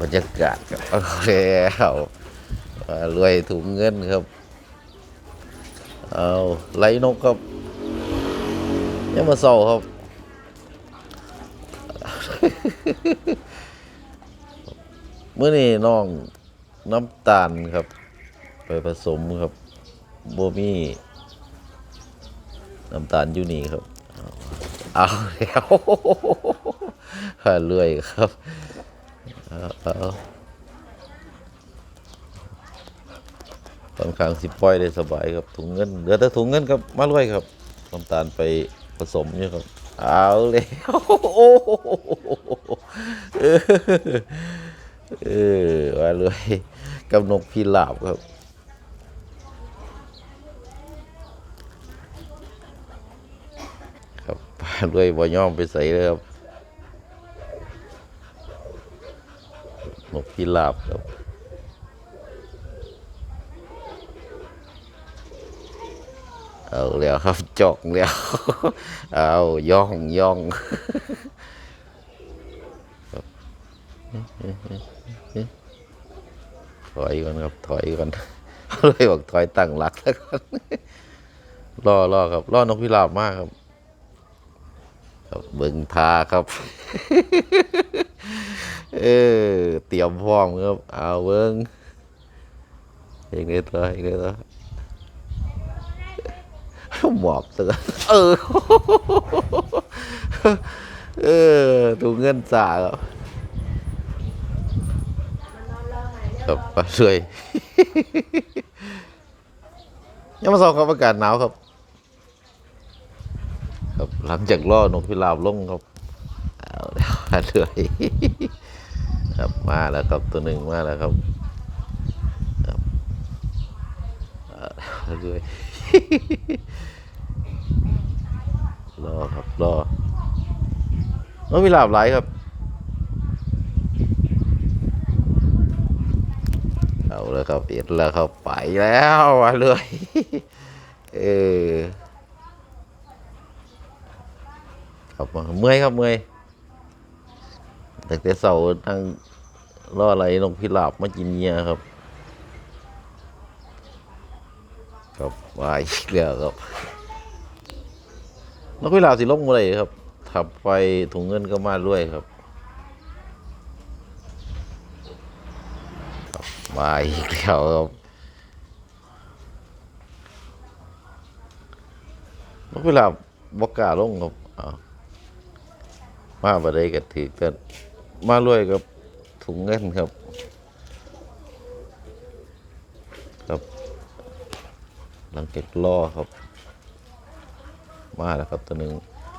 บรรยากาศครับเอาแล้วรวยถุงเงินครับ เอาไหลนกครับยังมาเศร้าครับ เมื่อนี้น้องน้ำตาลครับ ไปผสมครับโบมีน้ำตาลอยู่นี่ครับ เอาแล้วเรื่อยครับ เอาเอาค่อนข้างสิปล่อยได้สบายครับถุงเงินเหลือแต่ถุงเงินครับมาเลยครับน้ำตาลไปผสมอยู่ครับเอาแล้วโอ้เออเออมาเลยกับนกพิราบครับครับปลาด้วยบ่ย่อมไปใส่เลยครับ นกพิราบครับเอาแล้วครับจอกแล้วเอาย่องย่องถอยก่อนครับถอยก่อนเลยบอกถอยตั้งหลักแล้วก่อนรอรอครับรอนกพิราบมากครับครับเบิ่งทาครับ เออเตรียมพร้อมครับเอาเบิ่งเองได้ตัวเองได้ตัวหมอบเตัวเออเออถูกเงินจ่าครับครับมาช่วยยังมาสองครับอากาศหนาวครับ ครับหลังจากล่อนกพิราบลงครับเอาแล้วมาเลย ครับมาแล้วครับตัวหนึ่งมาแล้วครับครับเอาแล้วด้วยรอครับรอนกพิราบหลายครับเอาแล้วครับเอ็ดแล้วครับไปแล้วมาเลยเออครับเมื่อยครับเมื่อย แต่แต่เสาร์นั่งรออะไรนกพิราบมากินเงียครับครับมาอีกล้วครับนกพิราบสิลงมาเลยครับทับไปถุงเงินก็มาด้วยครับครับมาอีกล้วครับนกพิราบบกล้าลงครับอ้ามาบ่ได้ก็ถือกัน มารวยกับถุงเงินครับ ครับ หลังจากล่อครับ มาแล้วครับตัวหนึ่ง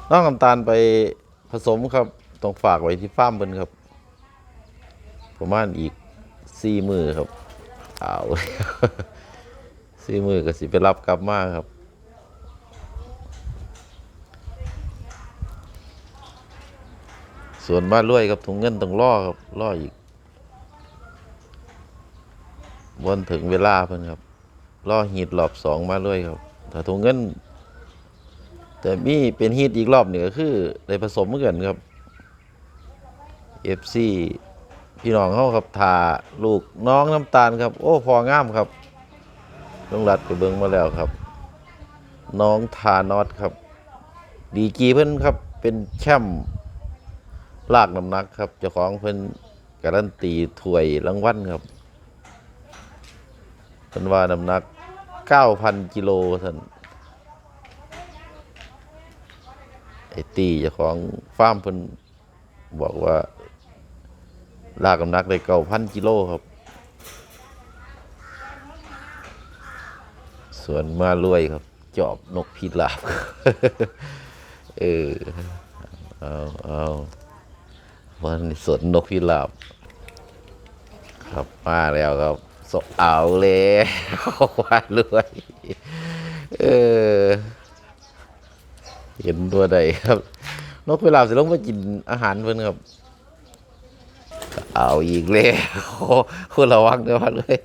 น้องน้ำตาลไปผสมครับ ต้องฝากไว้ที่ฟาร์มเพิ่นครับ ประมาณอีกสี่มือครับเอาสี่มือก็สิไปรับกลับมาครับ ส่วนบ้านรวยครับถุงเงินต้องล่อครับล่ออีกวนถึงเวลาเพิ่นครับล่อฮีดรอบสองมาด้วยครับถ้าถุงเงิน แต่มีเป็นฮีดอีกรอบหนึ่งก็คือได้ผสมเหมือนกันครับ FC พี่น้องเขาครับทาลูกน้องน้ำตาลครับ โอ้พองามครับต้องรัดไปเบิ้งมาแล้วครับ น้องทานอตครับ ดีกีเพิ่นครับเป็นแชมป์ ลากน้ำหนักครับเจ้าของเพิ่นการันตีถ้วยรางวัลครับเพิ่นว่าน้ำหนัก 9,000 กิโลท่านไอตีเจ้าของฟาร์มเพิ่นบอกว่า ลากน้ำหนักได้9,000 กิโลครับ ส่วนมารวยครับ จอบนกพิราบเออ เอาเอา วันนี้สวนนกพิราบครับมาแล้วครับสเอาเลยว่าเลยเออเห็นตัวใดครับ นกพิราบสิลงมากินอาหารเพิ่นครับ เอาอีกเลยคุณระวังด้วยว่าเลย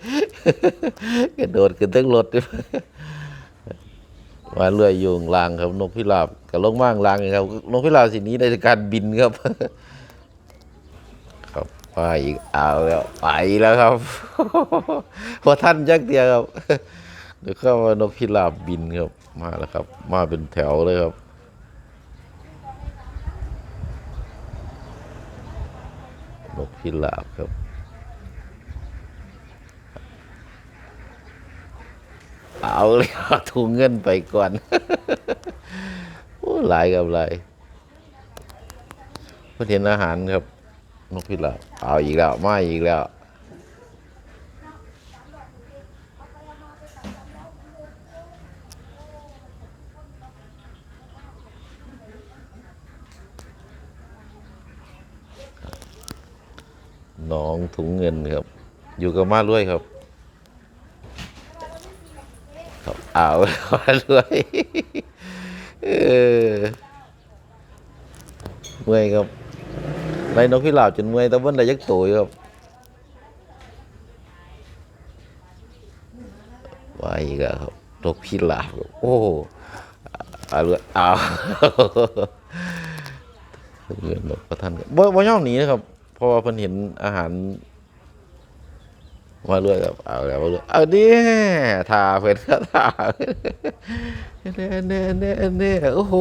กระโดดขึ้นตั้งรถด้วยมาเลื่อยอยู่ข้างล่างครับ นกพิราบกับลงมางล่างครับ นกพิราบสินี้ในการบินครับ ไปอีกเอาแล้วไปแล้วครับพอท่านจักเดียวครับเดี๋ยวเข้ามานกพิราบบินครับมาแล้วครับ มาเป็นแถวเลยครับนกพิราบครับเอาเลยเอถุงเงินไปก่อนโอ้หลายกับหลายเพื่อเห็นอาหารครับ นกพิราบเอาอีกแล้วมาอีกแล้วน้องถุงเงินครับ อยู่กับมาด้วยครับ ครับเอามาด้วยเออเมื่อยครับ ไล่นกพิราบจนเมื่อยแต่วันใดยักโตอยู่ครับว่าอีกแล้วครับนกพิราบโอ้เอาเลยเอาเงินนกประทันบบ่บ่ย่องหนีนะครับเพราะว่าเพิ่นเห็นอาหารมาเรื่อยครับเอาแล้วมาเรื่อยเอาดิทาเพื่นก็ทาเน่เน่เน่เน่โอ้โห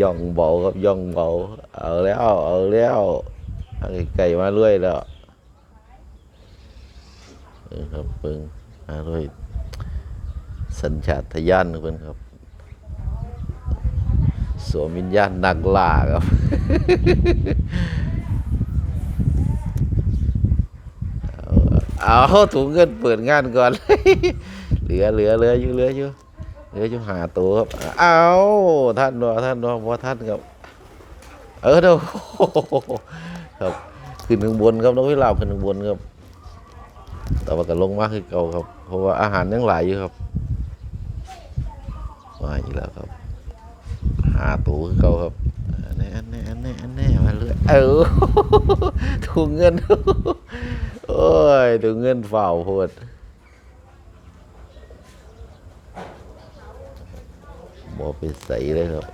ย่องเบาครับย่องเบาเอาแล้วเอาแล้วไก่มาเรื่อยแล้วครับเพิ่งมาเรื่อยสัญชาตญาณเพิ่นครับ สวมวิญญาณนักล่าครับเอาถุงเงินเปิดงานก่อน เหลือเหลือเหลืออยู่เหลืออยู่ เหลืออยู่หาตัวครับเอาท่านว่าท่านว่าว่าท่านครับ เออเดี๋ยวครับขึ้นข้างบนครับน้องพิราบขึ้นข้างบนครับ แต่ว่าก็ลงมากคือเก่าครับ เพราะว่าอาหารยังหลายอยู่ครับมาอีกแล้วครับ หาตัวคือเก่าครับอันนี้อันนี้อันนี้อันนี้มาเรื่อยเออถุงเงินโอ้ยถุงเงินเฝ้าโพด บอไปใสเลยครับ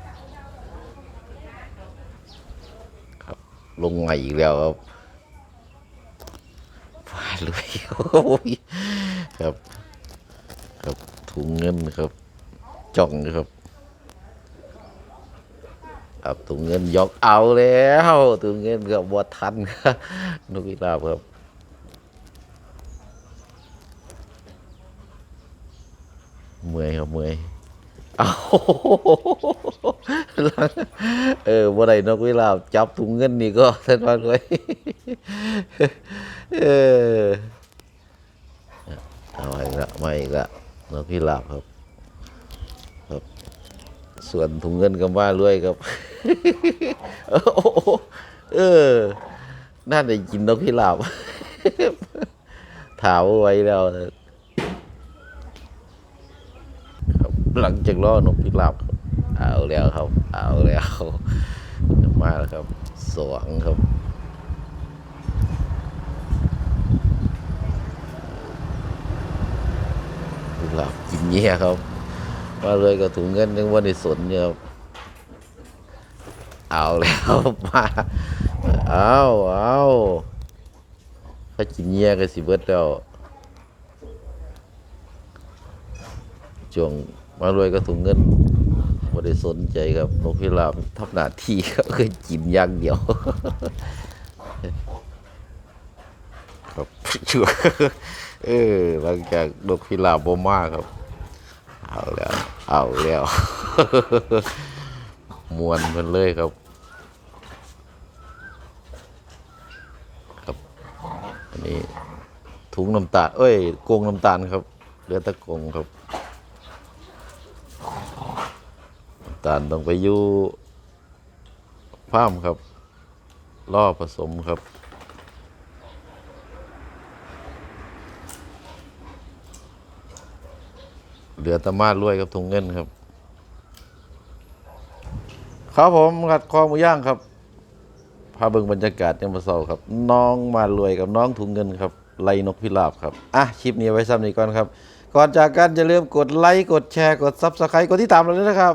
ครับ ลงใหม่อีกแล้วครับฟาดเลยโอ้ยครับ ครับถุงเงินครับ จ่องครับครับถุงเงินยกเอาแล้วถุงเงินกับบวทันครับนกพิราบครับเมื่อยครับเมื่อย เอาเออบ่ได้นกเวลาบจับถุงเงินนี่ก็ท่านว่าเลยเออเอาอีกละมาอีกละนกพิราบครับ ครับ ส่วนถุงเงินก็มาด้วยครับเออโอ้เออน่าจะกินนกพิราบถามไว้แล้ว ครับ หลังจากล่อนกพิราบครับเอาแล้วครับ เอาแล้วมาแล้วครับ สวงครับพิราบกินเงี้ยครับ มาเลยก็ถุงเงินยังวันในสนเนี่ยครับเอาแล้วมาเอาเอาถ้ากินเงี้ยก็สิเบิดแล้วช่วง มารวยก็ถุงเงินไม่ได้สนใจครับนกพิราบทับหน้าที่ก็คือกินอย่างเดียว ครับชัวร์เออหลังจากนกพิราบบ่มาครับ เอาแล้ว เอาแล้วมวนมันเลยครับครับอันนี้ถุงน้ำตาลเอ้ยกงน้ำตาลครับเลือตะกงครับ น้ำ ตาลต้องไปอยู่ฟาร์มครับล่อผสมครับ เหลือตะมาดรวยกับถุงเงินครับ ครับผมขัดคอหมูย่างครับพาเบิ่งบรรยากาศยามมื้อเช้าครับ น้องมารวยกับน้องถุงเงินครับไล่นกพิราบครับ อะ คลิปนี้ไว้ซ้ำนี้ก่อนครับ ก่อนจากกันอย่าลืมกดไลค์ กดแชร์ กดซับสไครต์กดที่ตามเราด้วยนะครับ